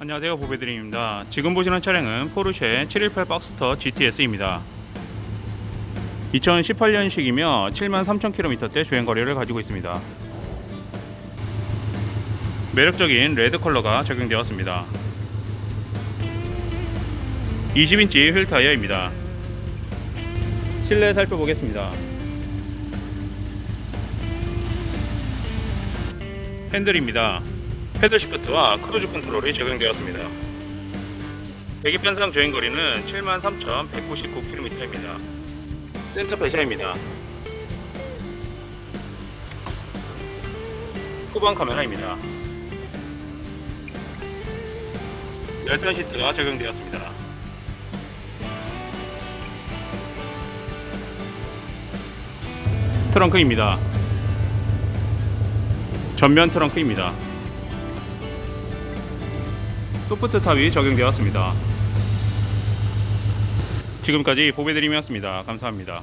안녕하세요 보배드림입니다. 지금 보시는 차량은 포르쉐 718 박스터 GTS입니다. 2018년식이며 73,000km대 주행거리를 가지고 있습니다. 매력적인 레드 컬러가 적용되었습니다. 20인치 휠 타이어입니다. 실내 살펴보겠습니다. 핸들입니다 패들 시프트와 크루즈 컨트롤이 적용되었습니다. 계기판상 주행거리는 73,199km입니다. 센터 배샤입니다. 후방 카메라입니다. 열선 시트가 적용되었습니다. 트렁크입니다. 전면 트렁크입니다. 소프트 탑이 적용되었습니다. 지금까지 보배드림이었습니다. 감사합니다.